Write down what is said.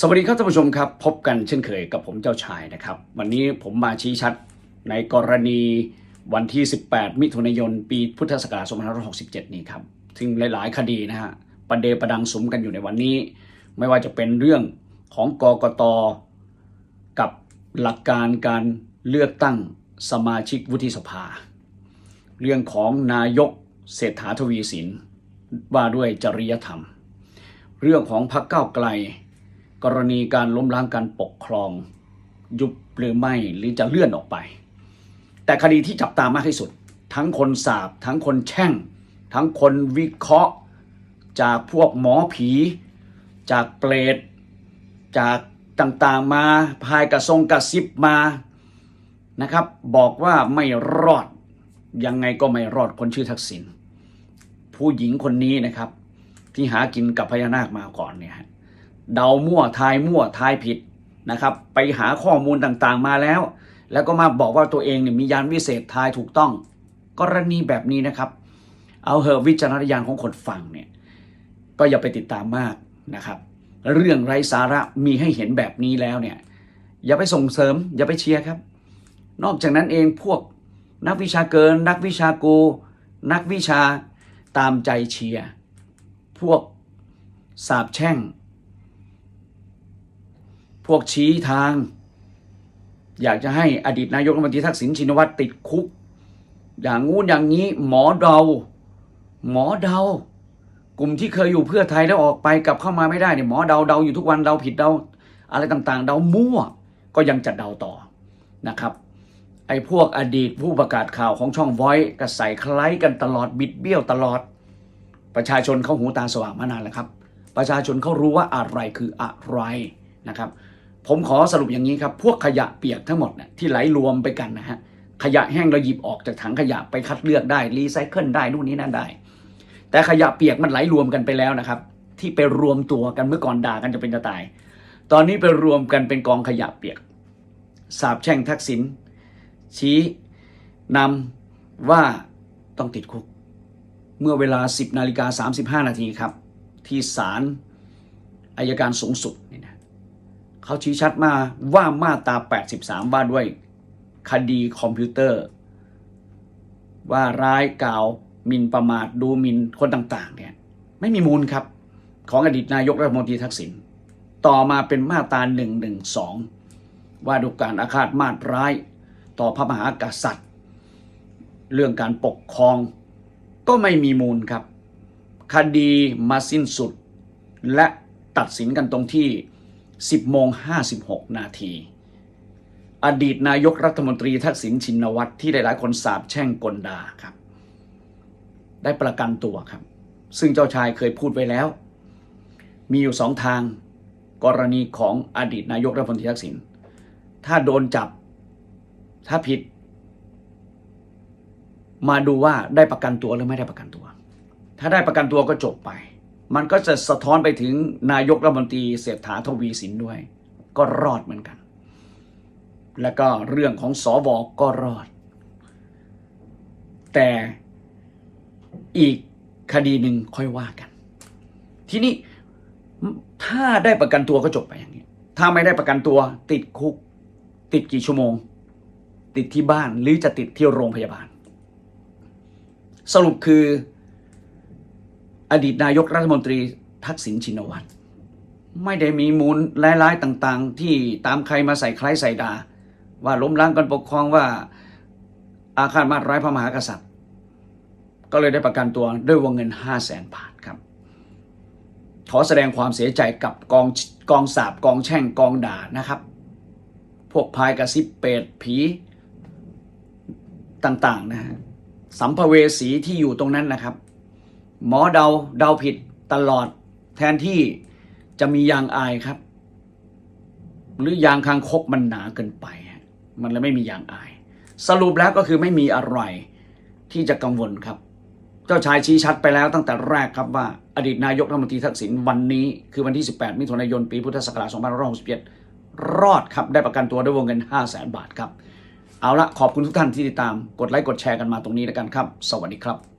สวัสดีครับท่านผู้ชมครับ พบกันเช่นเคยกับผมเจ้าชายนะครับ วันนี้ผมมาชี้ชัดในกรณีวันที่ 18 มิถุนายน ปีพุทธศักราช2567 นี้ครับซึ่งหลาย ๆ คดีนะฮะประเดประดังสมกันอยู่ในวันนี้ ไม่ว่าจะเป็นเรื่องของกกตกับหลักการการเลือกตั้งสมาชิกวุฒิสภา เรื่องของนายกเศรษฐาทวีสินว่าด้วยจริยธรรม เรื่องของพรรคก้าวไกล กรณีการล้มล้างการปกครอง ยุบหรือไม่หรือจะเลื่อนออกไป แต่คดีที่จับตามากที่สุด ทั้งคนสาบทั้งคนแช่ง ทั้งคนวิเคราะห์ จากพวกหมอผี จากเปรตจากต่างๆมาพายกระทรงกระซิบมานะครับ บอกว่าไม่รอดยังไงก็ไม่รอดคนชื่อทักษิณผู้หญิงคนนี้นะครับ ที่หากินกับพญานาคมาก่อนเนี่ยฮะ เดามั่วทายมั่วทายผิดนะครับ ไปหาข้อมูลต่างๆมาแล้ว แล้วก็มาบอกว่าตัวเองเนี่ยมียานวิเศษทายถูกต้อง กรณีแบบนี้นะครับ เอาเหอะวิจารณญาณของคนฟังเนี่ยก็อย่าไปติดตามมากนะครับ เรื่องไร้สาระมีให้เห็นแบบนี้แล้วเนี่ยอย่าไปส่งเสริม อย่าไปเชียร์ครับ นอกจากนั้นเองพวกนักวิชาเกิน นักวิชากู นักวิชาตามใจเชียร์พวกสาบแช่ง พวกชี้ทาง อยากจะให้อดีตนายกรัฐมนตรีทักษิณชินวัตรติดคุก อย่างงู้นอย่างนี้หมอเดา หมอเดากลุ่มที่เคยอยู่เพื่อไทยแล้วออกไปกลับเข้ามาไม่ได้เนี่ยหมอเดาเดาอยู่ทุกวันเดาผิดเดาอะไรต่างๆ เดามั่วก็ยังจะเดาต่อนะครับ ไอ้พวกอดีตผู้ประกาศข่าวของช่องไว้ก็ใส่คล้ายกันตลอดบิดเบี้ยวตลอด ประชาชนเขาหูตาสว่างมานานแล้วครับ ประชาชนเขารู้ว่าอะไรคืออะไรนะครับ ผมขอสรุปอย่างนี้ครับ พวกขยะเปียกทั้งหมดเนี่ยที่ไหลรวมไปกันนะฮะ ขยะแห้งเราหยิบออกจากถังขยะไปคัดเลือกได้รีไซเคิลได้นู่นนี่นั่นได้ แต่ขยะเปียกมันไหลรวมกันไปแล้วนะครับ ที่ไปรวมตัวกันเมื่อก่อนด่ากันจะเป็นจะตาย ตอนนี้ไปรวมกันเป็นกองขยะเปียก สาบแช่งทักษิณชี้นำว่าต้องติดคุก เมื่อเวลา 10นาฬิกา35นาทีครับ ที่ศาลอายการสูงสุดนี่นะ เขาชี้ชัดมาว่ามาตรา 83 ว่าด้วย คดีคอมพิวเตอร์ ว่าร้ายกล่าวมินประมาทดูมินคนต่าง ๆ เนี่ย ไม่มีมูลครับ ของอดีตนายกรัฐมนตรีทักษิณต่อมาเป็นมาตรา 112 ว่าด้วยการอาฆาตมาตร้าย ต่อพระมหากษัตริย์ เรื่องการปกครองก็ไม่มีมูลครับ คดีมาสิ้นสุด และตัดสินกันตรงที่ 10โมง56 นาที อดีตนายกรัฐมนตรีทักษิณชินวัตรที่หลายๆคนสาบแช่งกลดาครับ ได้ประกันตัวครับ ซึ่งเจ้าชายเคยพูดไว้แล้ว มีอยู่สองทางกรณีของอดีตนายกรัฐมนตรีทักษิณถ้าโดนจับ ถ้าผิด มาดูว่าได้ประกันตัวหรือไม่ได้ประกันตัว ถ้าได้ประกันตัวก็จบไป มันก็จะสะท้อนไปถึงนายกรัฐมนตรีเศรษฐาทวีสินด้วย ก็รอดเหมือนกัน แล้วก็เรื่องของสอวก็รอด แต่อีกคดีหนึ่งค่อยว่ากัน ทีนี้ถ้าได้ประกันตัวก็จบไปอย่างนี้ ถ้าไม่ได้ประกันตัวติดคุก ติดกี่ชั่วโมง ติดที่บ้านหรือจะติดที่โรงพยาบาล สรุปคือ อดีตนายกรัฐมนตรีทักษิณชินวัตรไม่ได้มีมูลร้ายๆต่างๆ ที่ตามใครมาใส่คล้ายใส่ดา ว่าล้มล้างการปกครองว่าอาฆาตมาตร้ายพระมหากษัตริย์ ก็เลยได้ประกันตัวด้วยวงเงิน 5 0 0แสนบาทครับ ขอแสดงความเสียใจกับกองกองสาบกองแช่งกองด่านะครับ พวกพายกระซิบเปรตผีต่างๆนะฮะสัมภเวสีที่อยู่ตรงนั้นนะครับ หมอเดาเดาผิดตลอด แทนที่จะมียางอายครับ หรือยางคางคกมันหนาเกินไป มันเลยไม่มียางอาย สรุปแล้วก็คือไม่มีอะไรที่จะกังวลครับ เจ้าชายชี้ชัดไปแล้วตั้งแต่แรกครับว่าอดีตนายกรัฐมนตรีทักษิณวันนี้คือวันที่ 18 มิถุนายนปีพุทธศักราช2567รอดครับได้ประกันตัวด้วยวงเงิน 5 0 0แสนบาทครับ เอาละขอบคุณทุกท่านที่ติดตามกดไลค์กดแชร์กันมาตรงนี้แล้วกันครับ สวัสดีครับ